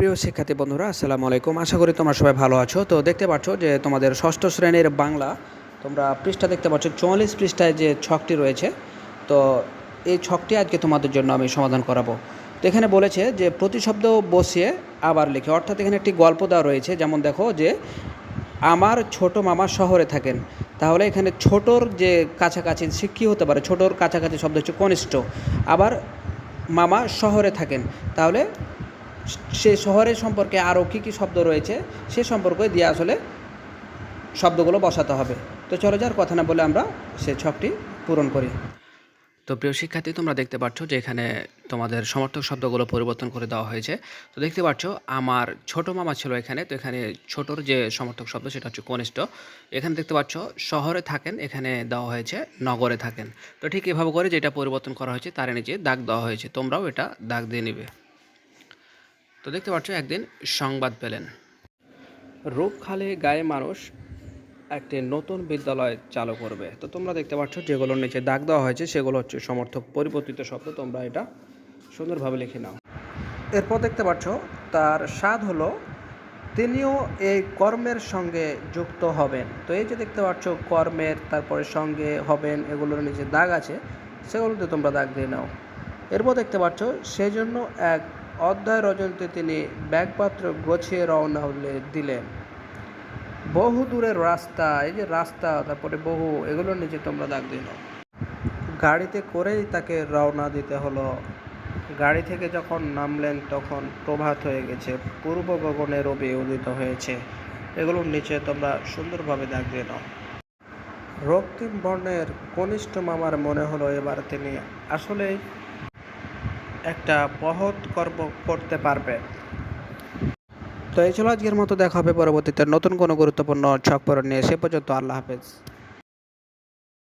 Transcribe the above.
প্রিয় শিক্ষার্থী বন্ধুরা, আসসালামু আলাইকুম। আশা করি তোমরা সবাই ভালো আছো। তো দেখতে পাচ্ছ যে তোমাদের ষষ্ঠ শ্রেণির বাংলা, তোমরা পৃষ্ঠা দেখতে পাচ্ছ, চুয়াল্লিশ পৃষ্ঠায় যে ছকটি রয়েছে, তো এই ছকটি আজকে তোমাদের জন্য আমি সমাধান করাবো। তো এখানে বলেছে যে প্রতিশব্দ বসিয়ে আবার লিখে, অর্থাৎ এখানে একটি গল্প দেওয়া রয়েছে, যেমন দেখো যে, আমার ছোট মামা শহরে থাকেন। তাহলে এখানে ছোটোর যে কাছাকাছি, সে কী হতে পারে? ছোটোর কাছাকাছি শব্দ হচ্ছে কনিষ্ঠ। আবার মামা শহরে থাকেন। তাহলে সে শহরের সম্পর্কে আরও কী কী শব্দ রয়েছে সে সম্পর্কে দিয়ে আসলে শব্দগুলো বসাতে হবে। তো চলো যার কথা না বলে আমরা সে ছকটি পূরণ করি। তো প্রিয় শিক্ষার্থী, তোমরা দেখতে পাচ্ছ যে এখানে তোমাদের সমর্থক শব্দগুলো পরিবর্তন করে দেওয়া হয়েছে। তো দেখতে পাচ্ছ আমার ছোট মামা ছিল এখানে, তো এখানে ছোটর যে সমর্থক শব্দ সেটা হচ্ছে কনিষ্ঠ। এখানে দেখতে পাচ্ছ শহরে থাকেন, এখানে দেওয়া হয়েছে নগরে থাকেন। তো ঠিক এভাবে করে যেটা পরিবর্তন করা হয়েছে, তার নিচে দাগ দেওয়া হয়েছে। তোমরাও এটা দাগ দিয়ে নিবে। তো দেখতে পাচ্ছ, একদিন সংবাদ পেলেন। রূপখালে গায়ে মানুষ একটি নতুন বিদ্যালয় চালু করবে। তো তোমরা দেখতে পাচ্ছ, যেগুলোর নিচে দাগ দেওয়া হয়েছে, সেগুলো হচ্ছে সমর্থক পরিবর্তিত শব্দ। তোমরা এটা সুন্দরভাবে লিখে নাও। এরপর দেখতে পাচ্ছ, তার স্বাদ হলো, তিনিও এই কর্মের সঙ্গে যুক্ত হবেন। তো এই যে দেখতে পাচ্ছ, কর্মের, তারপরে সঙ্গে হবেন, এগুলোর নিচে দাগ আছে, সেগুলোতে তোমরা দাগ দিয়ে নাও। এরপর দেখতে পাচ্ছ, সেজন্য এক অধ্যায় রজনীতে তিনি ব্যাগপত্র গোছিয়ে রওনা হলে দিলেন। বহু দূরের রাস্তা, এই যে রাস্তা, তারপরে বহু, এগুলোর নিচে তোমরা দাগ নাও। গাড়িতে করেই তাকে রওনা দিতে হলো। গাড়ি থেকে যখন নামলেন, তখন প্রভাত হয়ে গেছে, পূর্ব গগনে রবি উদিত হয়েছে। এগুলোর নিচে তোমরা সুন্দরভাবে দাগ দিয়ে নাও। রক্তিম বর্ণের কনিষ্ঠ মামার মনে হলো এবার তিনি আসলেই একটা বহৎ কর্ম করতে পারবে। তো এই ছিল আজকের মতো, দেখা হবে পরবর্তীতে নতুন কোনো গুরুত্বপূর্ণ ছক পূরণ নিয়ে। সে পর্যন্ত আল্লাহ হাফেজ।